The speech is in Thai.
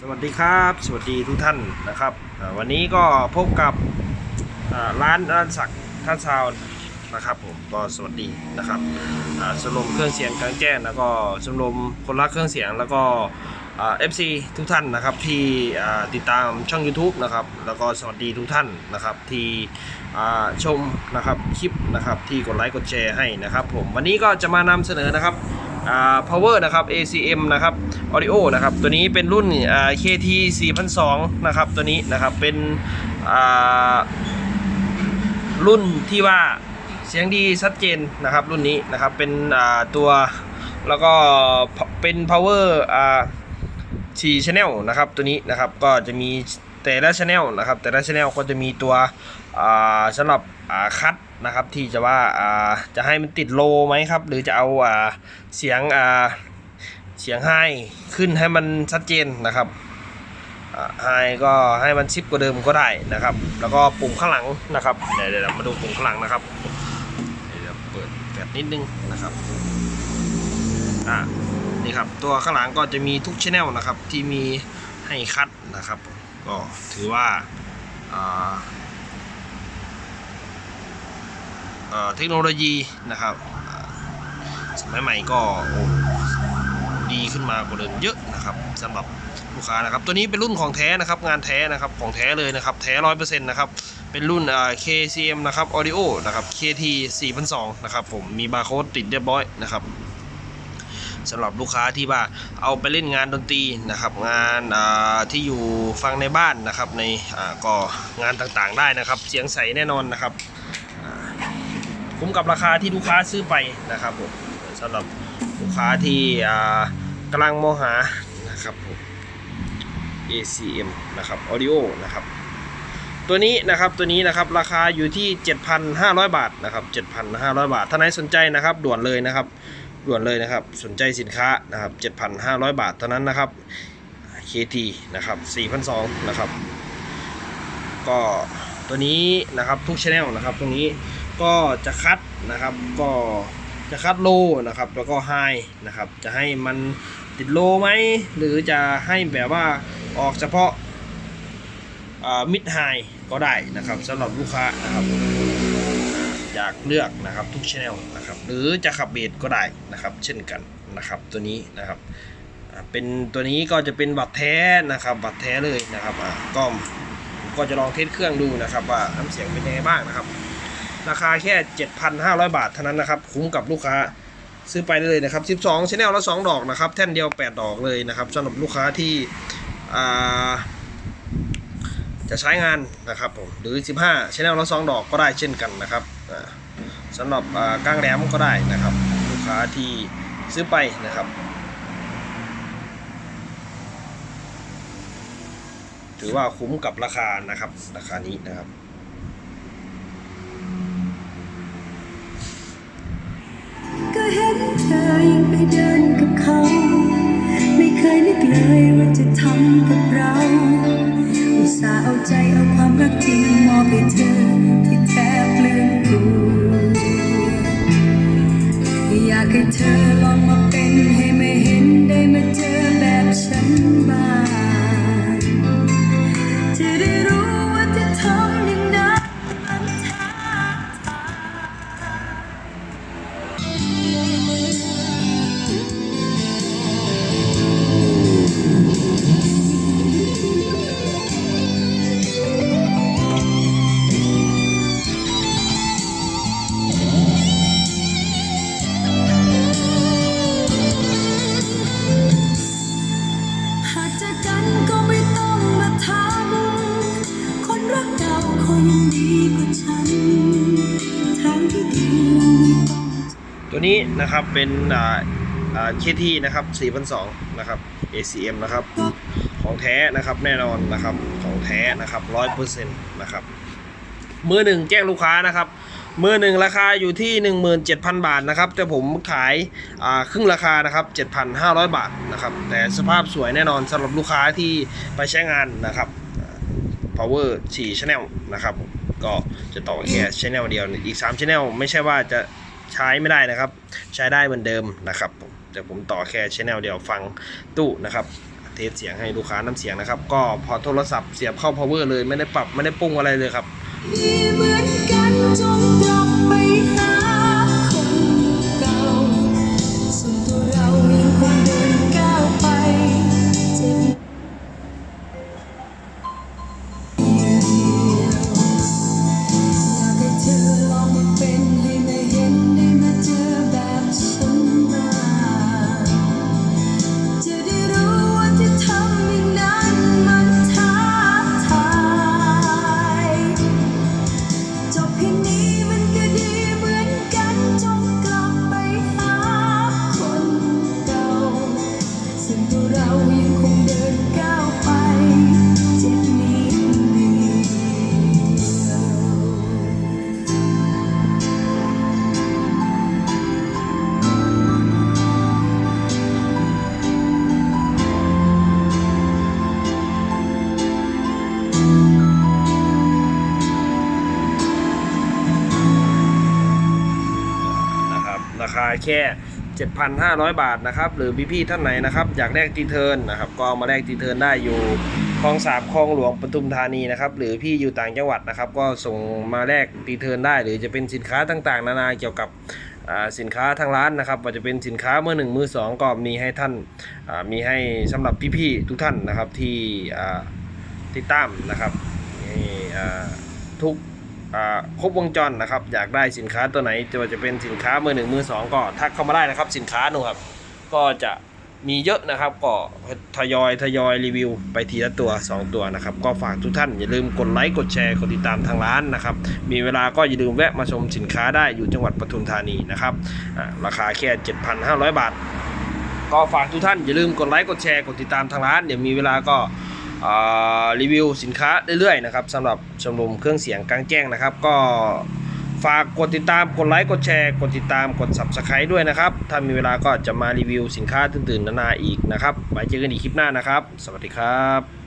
สวัสดีครับ สวัสดีทุกท่านนะครับ วันนี้ก็พบกับร้านร้านศักดิ์ท่านซาวนะครับผมก็สวัสดีนะครับอ่าชมรมเครื่องเสียงกลางแจ้งแล้วก็ชมรมคนรักเครื่องเสียงแล้วก็เอฟซีทุกท่านนะครับที่ติดตามช่อง YouTube นะครับแล้วก็สวัสดีทุกท่านนะครับที่ชมนะครับคลิปนะครับที่กดไลค์กดแชร์ให้นะครับผมวันนี้ก็จะมานำเสนอนะครับ power นะครับ ACM นะครับ audio นะครับ ตัวนี้เป็นรุ่น KT 4002นะครับ ตัวนี้นะครับ เป็นรุ่นที่ว่าเสียงดีชัดเจนนะครับรุ่นนี้นะครับ เป็นตัวแล้วก็เป็น power อ่า4 channel นะครับตัวนี้นะครับก็จะมีแต่ละ channel นะครับแต่ละ channel ก็จะมีตัวสำหรับคัด นะครับ ที่จะว่าอ่าจะให้มันติดโลไหมครับ หรือจะเอาอ่าเสียงอ่าเสียงไฮขึ้นให้มันชัดเจนนะครับไฮก็ให้มันชิปกว่าเดิมก็ได้นะครับ แล้วก็ปุ่มข้างหลังนะครับเดี๋ยวเดี๋ยวเรามาดูปุ่มข้างหลังนะครับเดี๋ยวเปิดแบบนิดนึงนะครับอ่านี่ครับตัวข้างหลังก็จะมีทุกช anel นะครับที่มีให้คัดนะครับ ก็ถือว่าอ่า เทคโนโลยีนะครับสมัยใหม่ก็ดีขึ้นมากว่าเดิมเยอะนะครับสำหรับลูกค้านะครับตัวนี้เป็นรุ่นของแท้นะครับงานแท้นะครับของแท้เลยนะครับแท้ร้อยเปอร์เซ็นต์นะครับเป็นรุ่นอ่า KCM นะครับ Audio นะครับ KT 4002นะครับผมมีบาร์โค้ดติดเรียบร้อยนะครับสำหรับลูกค้าที่ว่าเอาไปเล่นงานดนตรีนะครับ งานที่อยู่ฟังในบ้านนะครับในก็งานต่างๆได้นะครับ เสียงใสแน่นอนนะครับ คุ้มกับราคาที่ลูกค้าซื้อไปนะครับผมสำหรับลูกค้าที่กำลังมองหานะครับผม ACM นะครับ Audio นะครับตัวนี้นะครับตัวนี้นะครับราคาอยู่ที่ 7,500 บาทนะครับ7,500 บาทถ้านไหนสนใจนะครับด่วนเลยนะครับด่วนเลยนะครับสนใจสินค้านะครับ7,500 บาทเท่านั้นนะครับ KT นะครับ4,200นะครับก็ตัวนี้นะครับทุกช anel นะครับตรงนี้ ก็จะคัดนะครับก็จะคัดโลนะครับ แล้วก็ไฮนะครับ จะให้มันติดโลไหมหรือจะให้แบบว่าออกเฉพาะมิดไฮก็ได้นะครับสำหรับลูกค้านะครับอยากเลือกนะครับทุกช anel นะครับ หรือจะขับเบสก็ได้นะครับ เช่นกันนะครับตัวนี้นะครับเป็นตัวนี้ก็จะเป็นบัตรแท้นะครับบัตรแท้เลยนะครับก็ก็จะลองเทสเครื่องดูนะครับ ว่าน้ำเสียงเป็นยังไงบ้างนะครับ ราคาแค่ 7,500 บาทเท่านั้นนะครับ คุ้มกับลูกค้าซื้อไปได้เลยนะครับ 12ช anel ละ 2 ดอกนะครับ แท่นเดียว 8 ดอกเลยนะครับสำหรับลูกค้าที่จะใช้งานนะครับผมหรือ 15ชแนลละ2ดอกก็ได้เช่นกันนะครับสำหรับกลางแหลมก็ได้นะครับ ลูกค้าที่ซื้อไปนะครับ ถือว่าคุ้มกับราคานะครับราคานี้นะครับ ก็เห็นเธอยังไปเดินกับเขา ไม่เคยนึกเลยว่าจะทำกับเรา อุตส่าห์เอาใจเอาความรักจริงมอบให้เธอที่แทบลืมตัวอยากให้เธอลองมาเป็นให้ไม่เห็นได้มาเจอแบบฉันบ้างจะได้รู้ว่าจะทำ ตัวนี้นะครับเป็นอ่าอ่าเคทีนะครับ4,200นะครับ ACM นะครับของแท้นะครับแน่นอนนะครับของแท้นะครับ100%นะครับมือหนึ่งแจ้งลูกค้านะครับมือหนึ่งราคาอยู่ที่ 17,000 บาทนะครับ แต่ผมขายอ่าครึ่งราคานะครับ 7,500 บาทนะครับ แต่สภาพสวยแน่นอนสำหรับลูกค้าที่ไปใช้งานนะครับ power 4 channel นะครับ ก็จะต่อแค่ช่องเดียวอีก3ามช่องไม่ใช่ว่าจะใช้ไม่ได้นะครับ ใช้ได้เหมือนเดิมนะครับแต่ผมต่อแค่ช่องเดียวฟังตู้นะครับเทสเสียงให้ลูกค้าน้ำเสียงนะครับ ก็พอโทรศัพท์เสียบเข้า power เลยไม่ได้ปรับไม่ได้ปรุงอะไรเลยครับ คาแค่ 7,500 บาทนะครับ หรือพี่ๆท่านไหนนะครับอยากแลกตีเทิร์นนะครับ ก็เอามาแลกตีเทิร์นได้อยู่คลองสามคลองหลวงปทุมธานีนะครับ หรือพี่อยู่ต่างจังหวัดนะครับ ก็ส่งมาแลกตีเทิร์นได้ หรือจะเป็นสินค้าต่างๆ นานาเกี่ยวกับสินค้าทางร้านนะครับว่าจะเป็นสินค้ามือหนึ่งมือสองก็มีให้ท่านมีให้สำหรับพี่ๆทุกท่านนะครับที่อ่ติดตามนะครับทุก ครบวงจรนะครับ อยากได้สินค้าตัวไหนจะจะเป็นสินค้ามือหนึ่งมือสองก็ทักเข้ามาได้นะครับ สินค้าหนูครับ ก็จะมีเยอะนะครับ ก็ทยอยทยอยรีวิว ไปทีละตัว 2 ตัวนะครับ ก็ฝากทุกท่านอย่าลืมกดไลค์กดแชร์กดติดตามทางร้านนะครับ มีเวลาก็อย่าลืมแวะมาชมสินค้าได้อยู่จังหวัดปทุมธานีนะครับราคาแค่ 7,500 บาท ก็ฝากทุกท่านอย่าลืมกดไลค์กดแชร์กดติดตามทางร้านเดี๋ยวมีเวลาก็ รีวิวสินค้าเรื่อยๆนะครับสำหรับชมรมเครื่องเสียงกลางแจ้งนะครับ ก็ฝากกดติดตามกดไลค์กดแชร์ กดติดตามกด subscribe ด้วยนะครับ ถ้ามีเวลาก็จะมารีวิวสินค้าตื่นๆนานาอีกนะครับไว้เจอกันอีกคลิปหน้านะครับ สวัสดีครับ